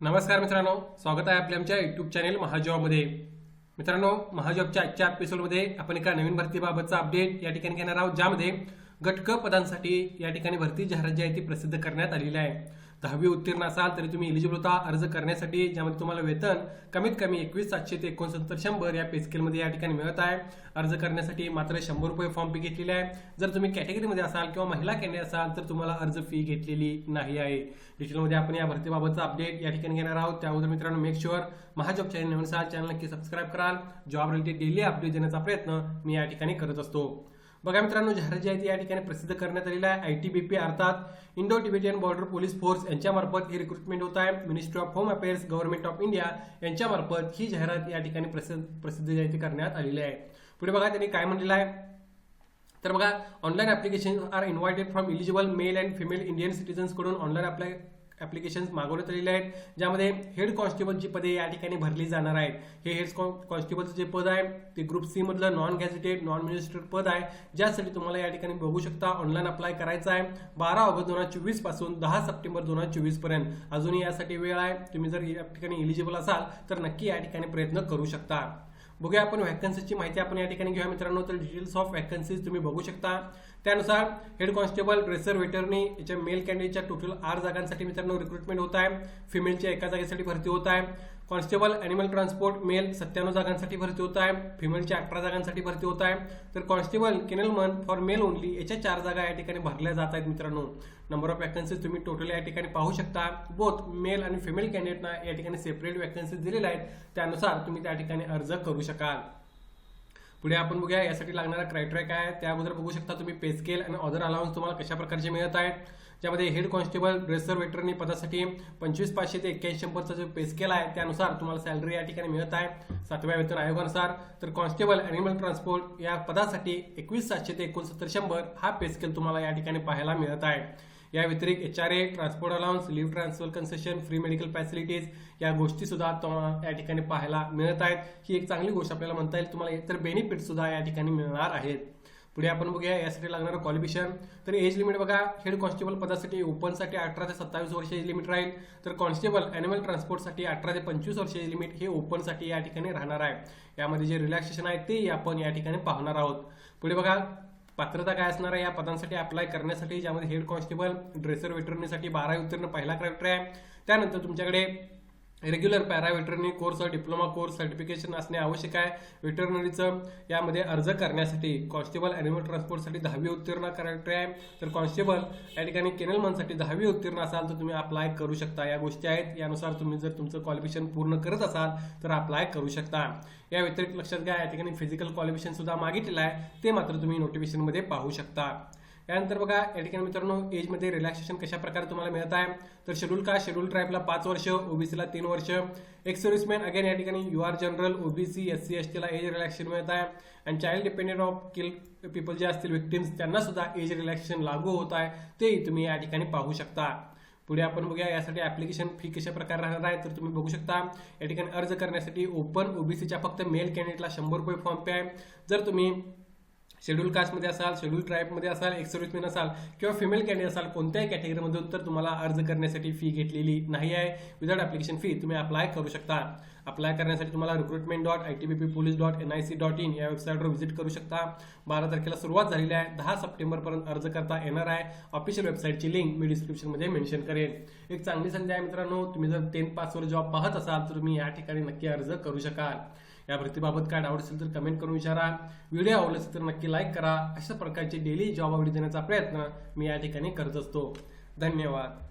नमस्कार मित्रांनो स्वागत आहे आपल्या आमच्या युट्यूब चॅनेल महाजॉबमध्ये मित्रांनो महाजॉबच्या आजच्या एपिसोडमध्ये आपण एका नवीन भरतीबाबतचा अपडेट या ठिकाणी घेणार आहोत ज्यामध्ये गटक पदांसाठी या ठिकाणी भरती जाहिरात जी आहे ती प्रसिद्ध करण्यात आलेली आहे. दहावी उत्तीर्ण असाल तरी तुम्ही एलिजिबल होता अर्ज करण्यासाठी ज्यामध्ये तुम्हाला वेतन कमीत कमी एकवीस सातशे ते एकोणसत्तर शंभर या पेस्केलमध्ये या ठिकाणी मिळत आहे. अर्ज करण्यासाठी मात्र शंभर रुपये फॉर्म फी घेतलेली आहे. जर तुम्ही कॅटेगरीमध्ये असाल किंवा महिला कॅन्डिडेट असाल तर तुम्हाला अर्ज फी घेतलेली नाही आहे. डिटेलमध्ये आपण या भरतीबाबतचा अपडेट या ठिकाणी घेणार आहोत. त्याबद्दल मित्रांनो मेक शुअर महाजॉब चॅनल नवीन असाल चॅनल नक्की सबस्क्राईब कराल. जॉब रिलेटेड डेली अपडेट देण्याचा प्रयत्न मी या ठिकाणी करत असतो. बघा मित्रांनो जाहिरात जी आहे ती या ठिकाणी प्रसिद्ध करण्यात आलेली आहे. आय टी बी पी अर्थात Indo Tibetan border police force यांच्यामार्फत ही रिक्रुटमेंट होत आहे. Ministry of home affairs government of India यांच्यामार्फत ही जाहिरात या ठिकाणी प्रसिद्ध प्रसिद्ध जी आहे ती करण्यात आलेली आहे. पुढे बघा त्यांनी काय म्हणलेलं आहे. तर बघा online application are invited from eligible male and female Indian सिटीजन्सकडून online apply applications मागवण्यात आलेले आहेत ज्यामध्ये हेड कॉन्स्टेबलची पदे या ठिकाणी भरली जाणार आहेत. हे हेड कॉन्स्टेबलचं जे पद आहे ते ग्रुप सी मधलं नॉन गॅझेटेड नॉन मिनिस्टर्ड पद आहे. ज्यासाठी तुम्हाला या ठिकाणी बघू शकता ऑनलाईन अप्लाय करायचं आहे बारा ऑगस्ट दोन हजार चोवीसपासून दहा सप्टेंबर दोन हजार चोवीसपर्यंत. अजूनही यासाठी वेळ आहे तुम्ही जर या ठिकाणी एलिजिबल असाल तर नक्की या ठिकाणी प्रयत्न करू शकता. बघूया आपण व्हॅकन्सीची माहिती आपण या ठिकाणी घेऊया मित्रांनो. तर डिटेल्स ऑफ व्हॅकन्सीज तुम्ही बघू शकता. त्यानुसार हेड कॉन्स्टेबल ड्रेसर वेटरनी याच्या मेल कॅन्डिडेटच्या टोटल आठ जागांसाठी मित्रांनो रिक्रुटमेंट होत आहे. फिमेलच्या एका जागेसाठी भरती होत आहे. कॉन्स्टेबल ॲनिमल ट्रान्सपोर्ट मेल सत्त्याण्णव जागांसाठी भरती होत आहे. फिमेलच्या अठरा जागांसाठी भरती होत आहे. तर constable kennelman for male only याच्या चार जागा या ठिकाणी भरल्या जात आहेत मित्रांनो. नंबर ऑफ वॅकन्सीज तुम्ही टोटल या ठिकाणी पाहू शकता. बोथ मेल आणि फिमेल कॅन्डिडेटना या ठिकाणी सेपरेट वॅकन्सीज दिलेल्या आहेत. त्यानुसार तुम्ही त्या ठिकाणी अर्ज करू शकाल. पुढे आपण बघूया यासाठी लागणारा क्रायटेरिया काय आहे. त्याबद्दल बघू शकता तुम्ही पे स्केल आणि ऑदर अलाउन्स तुम्हाला कशा प्रकारचे मिळत आहेत. ज्यामध्ये हेड कॉन्स्टेबल ड्रेसर वेटरनी पदासाठी पंचवीस पाचशे ते एक्क्याऐंशी शंभरचा जो पे स्केल आहे त्यानुसार तुम्हाला सॅलरी या ठिकाणी मिळत आहे. सातव्या वेतन आयोगानुसार तर कॉन्स्टेबल अॅनिमल ट्रान्सपोर्ट या पदासाठी एकवीस सातशे ते एकोणसत्तर शंभर हा पे स्केल तुम्हाला या ठिकाणी पाहायला मिळत आहे. या व्यतिरिक्त H R A transport allowance leave transfer concession free medical facilities या गोष्टी सुद्धा तुम्हाला या ठिकाणी पाहायला मिळत आहेत. ही एक चांगली गोष्ट आपल्याला म्हणता येईल. तुम्हाला इतर बेनिफिट सुद्धा या ठिकाणी मिळणार आहेत. पुढे आपण बघूया यासाठी लागणारं क्वालिफिकेशन तर एज लिमिट बघा हेड कॉन्स्टेबल पदासाठी ओपनसाठी अठरा ते सत्तावीस वर्ष एज लिमिट राहील. तर कॉन्स्टेबल अॅनिमल ट्रान्सपोर्टसाठी अठरा ते पंचवीस वर्ष एज लिमिट हे ओपनसाठी या ठिकाणी राहणार आहे. यामध्ये जे रिलॅक्सेशन आहे ते आपण या ठिकाणी पाहणार आहोत. पुढे बघा पात्रता काय असणार आहे या पदांसाठी अप्लाय करण्यासाठी ज्यामध्ये हेड कॉन्स्टेबल ड्रेसर वेटरनीसाठी बारावी उत्तीर्ण पहिला क्रॅक्टर आहे. त्यानंतर तुमच्याकडे regular para veterinary course diploma course certification असणे आवश्यक आहे. वेटरनरीचं यामध्ये अर्ज करण्यासाठी कॉन्स्टेबल ॲनिमल ट्रान्सपोर्टसाठी दहावी उत्तीर्ण करायचे आहे. तर कॉन्स्टेबल या ठिकाणी केनलमनसाठी दहावी उत्तीर्ण असाल तर तुम्ही अप्लाय करू शकता. या गोष्टी आहेत. यानुसार तुम्ही जर तुमचं क्वालिफिकेशन पूर्ण करत असाल तर अप्लाय करू शकता. या व्यतिरिक्त लक्षात घ्या या ठिकाणी फिजिकल क्वालिफिकेशन सुद्धा मागितलेलं आहे. ते मात्र तुम्ही नोटिफिकेशनमध्ये पाहू शकता. यानंतर बघा या ठिकाणी मित्रांनो एजमध्ये रिलॅक्सेशन कशा प्रकारे तुम्हाला मिळत आहे? तर शेड्यूल का शेड्यूल ट्राईबला पाच वर्ष ओबीसीला तीन वर्ष. एक्स सर्व्हिसमॅन अगेन या ठिकाणी U R general OBC S C S टीला एज रिलॅक्सेशन मिळत आहे. आणि child dependent of kill people जे असतील विक्टिम्स त्यांना सुद्धा एज रिलॅक्सेशन लागू होत आहे. तेही तुम्ही या ठिकाणी पाहू शकता. पुढे आपण बघूया यासाठी ऍप्लिकेशन फी कशा प्रकारे राहणार आहे? तर तुम्ही बघू शकता या ठिकाणी अर्ज करण्यासाठी ओपन ओबीसीच्या फक्त मेल कॅन्डिडेटला शंभर रुपये फॉर्म पे आहे. जर तुम्ही शेड्यूल कास्टमध्ये असाल शेड्यूल ट्राईबमध्ये असाल एक्स सर्व्हिसमॅन असाल किंवा फिमेल कॅन्डिडेट असाल कोणत्याही कॅटेगरीमधून तर तुम्हाला अर्ज करण्यासाठी फी घेतलेली नाही आहे. विदाउट ॲप्लिकेशन फी तुम्ही अप्लाय करू शकता. अप्लाय करण्यासाठी तुम्हाला recruitment dot I T B P police dot N I C dot in या वेबसाईटवर व्हिजिट करू शकता. बारा तारखेला सुरुवात झालेली आहे. दहा सप्टेंबरपर्यंत अर्ज करता येणार आहे. ऑफिशियल वेबसाईटची लिंक मी डिस्क्रिप्शनमध्ये मेन्शन करेन. एक चांगली संधी आहे मित्रांनो. तुम्ही जर टेन पासवर जॉब पाहत असाल तर तुम्ही या ठिकाणी नक्की अर्ज करू शकाल. या भरतीबाबत काय डाऊट असेल तर कमेंट करून विचारा. व्हिडिओ आवडला असेल तर नक्की लाईक करा. अशा प्रकारचे डेली जॉब आवडी देण्याचा प्रयत्न मी या ठिकाणी करत असतो. धन्यवाद.